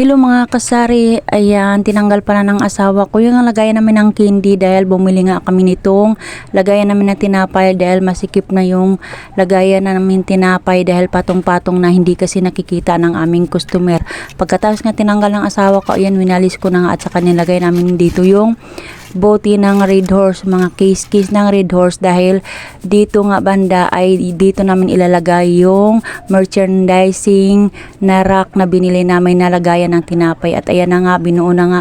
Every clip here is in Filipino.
Hello mga kasari, ayan, tinanggal pala ng asawa ko yung lagayan namin ng candy dahil bumili nga kami nitong lagayan namin ng tinapay dahil masikip na yung lagayan namin tinapay dahil patong-patong na hindi kasi nakikita ng aming customer. Pagkatapos nga tinanggal ng asawa ko, ayan, winalis ko na nga at saka nilagay namin dito yung bote ng Red Horse, mga case-case ng Red Horse dahil dito nga banda ay dito namin ilalagay yung merchandising na rack na binili namin na lagayan ng tinapay. At ayan na nga binuo na nga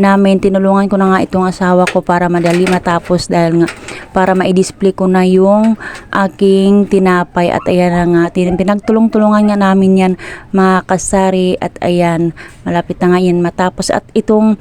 namin. Tinulungan ko na nga itong asawa ko para madali matapos dahil nga para ma-display ko na yung aking tinapay. At ayan na nga pinagtulong-tulungan nga namin yan mga kasari. At ayan malapit na nga yan matapos. At itong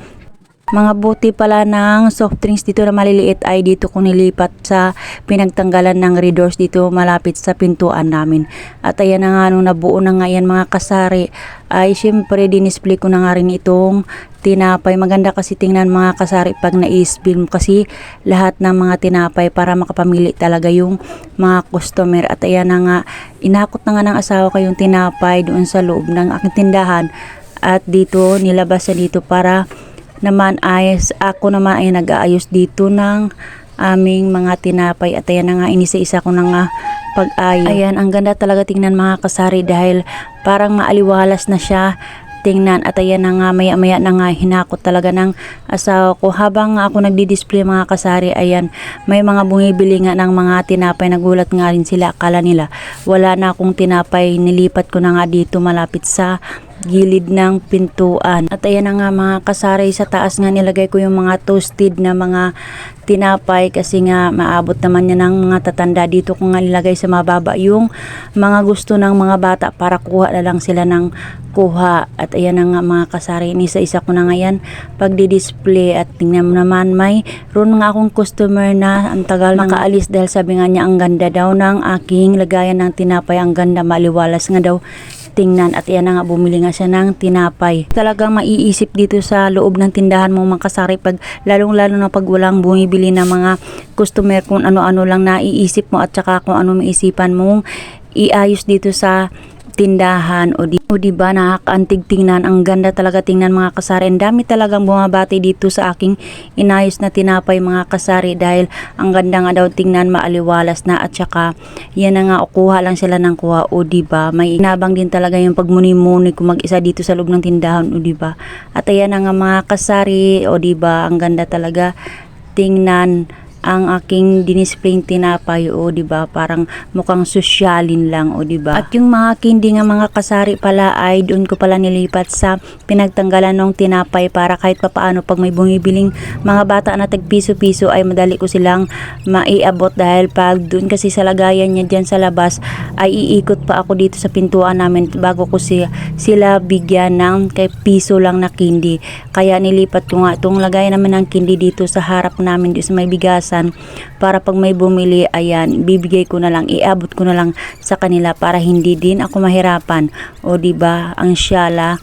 mga buti pala ng soft drinks dito na maliliit ay dito ko nilipat sa pinagtanggalan ng redoors dito malapit sa pintuan namin. At ayan na nga nung nabuo na nga yan mga kasari ay syempre dinisplay ko na nga rin itong tinapay. Maganda kasi tingnan mga kasari pag na-spill kasi lahat ng mga tinapay para makapamili talaga yung mga customer. At ayan na nga, inakot na nga ng asawa ko yung tinapay doon sa loob ng aking tindahan. At dito, nilabas sa dito para naman ay ako naman ay nag-aayos dito ng aming mga tinapay. At ayan na nga inisa-isa ko na nga pag-ayos. Ayan, ang ganda talaga tingnan mga kasari dahil parang maaliwalas na siya tingnan. At ayan na nga maya maya na nga hinakot talaga ng asawa ko. Habang ako nagdi-display mga kasari ayan may mga bumibili nga ng mga tinapay. Nagulat nga rin sila. Akala nila wala na akong tinapay. Nilipat ko na nga dito malapit sa gilid ng pintuan. At ayan na nga mga kasari sa taas nga nilagay ko yung mga toasted na mga tinapay kasi nga maabot naman niya ng mga tatanda. Dito ko nga nilagay sa mababa yung mga gusto ng mga bata para kuha na lang sila ng kuha. At ayan na nga mga kasari isa-isa ko na ngayon pagdi-display. At tingnan mo naman may ron nga akong customer na ang tagal makaalis dahil sabi nga niya ang ganda daw ng aking lagayan ng tinapay. Ang ganda maliwalas nga daw tingnan at yan na nga bumili nga siya ng tinapay. Talagang maiisip dito sa loob ng tindahan mo mga kasari pag lalong lalo na pag walang bumibili na mga customer kung ano-ano lang naiisip mo at saka kung ano maisipan mong iayos dito sa tindahan. O di, o di ba nakakaantig tingnan. Ang ganda talaga tingnan mga kasari. Ang dami talagang bumabati dito sa aking inayos na tinapay mga kasari. Dahil ang ganda nga daw tingnan maaliwalas na. At saka yan na nga kuha lang sila ng kuha. O di ba may inabang din talaga yung pagmuni-muni kung mag-isa dito sa loob ng tindahan. O di ba? At ayan na nga mga kasari. O di ba ang ganda talaga tingnan ang aking dinisplaying tinapay o di ba? Parang mukhang sosyalin lang o di ba? At yung mga candy nga mga kasari pala ay doon ko pala nilipat sa pinagtanggalan ng tinapay para kahit papaano pag may bumibiling mga bata na tag piso-piso ay madali ko silang maiabot dahil pag doon kasi sa lagayan niya dyan sa labas ay iikot pa ako dito sa pintuan namin bago ko siya, sila bigyan ng kay piso lang na candy kaya nilipat ko nga itong lagayan naman ng candy dito sa harap namin dito sa may bigas para pag may bumili ayan bibigay ko na lang iabot ko na lang sa kanila para hindi din ako mahirapan. O di ba ang syala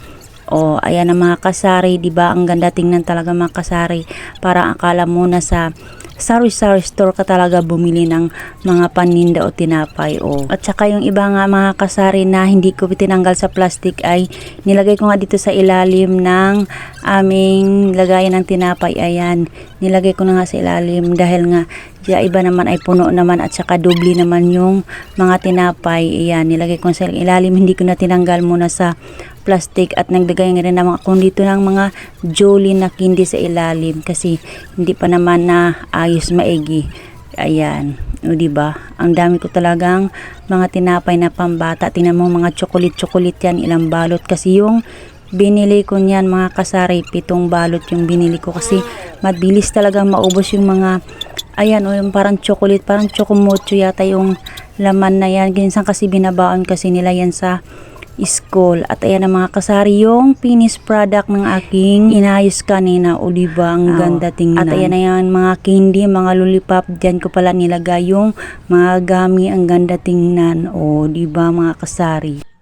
o ayan ang mga kasari di ba? Ang ganda tingnan talaga mga kasari. Para akala mo na sa sari-sari store ka talaga bumili ng mga paninda o tinapay o. At saka yung iba nga mga kasari na hindi ko tinanggal sa plastic ay nilagay ko nga dito sa ilalim ng aming lagayan ng tinapay. Ayan nilagay ko na nga sa ilalim dahil nga siya iba naman ay puno naman at saka doble naman yung mga tinapay. Ayan nilagay ko sa ilalim. Hindi ko na tinanggal muna sa plastic at nagdagay nga rin naman ako dito ng mga jolly na candy sa ilalim kasi hindi pa naman na ayos maigi. Ayan o ba ang dami ko talagang mga tinapay na pambata. Tingnan mo mga chocolate chocolate yan ilang balot. Kasi yung binili ko niyan mga kasari pitong balot yung binili ko. Kasi mabilis talaga maubos yung mga ayan o yung parang chocolate parang chocomocho yata yung laman na yan ginsan kasi binabaon kasi nila yan sa school. At ayan ang mga kasari yung finished product ng aking inayos kanina. O diba, ang ganda tingnan. At ayan na yan mga candy, mga lollipop. Diyan ko pala nilagay yung mga gami. Ang ganda tingnan. O diba mga kasari.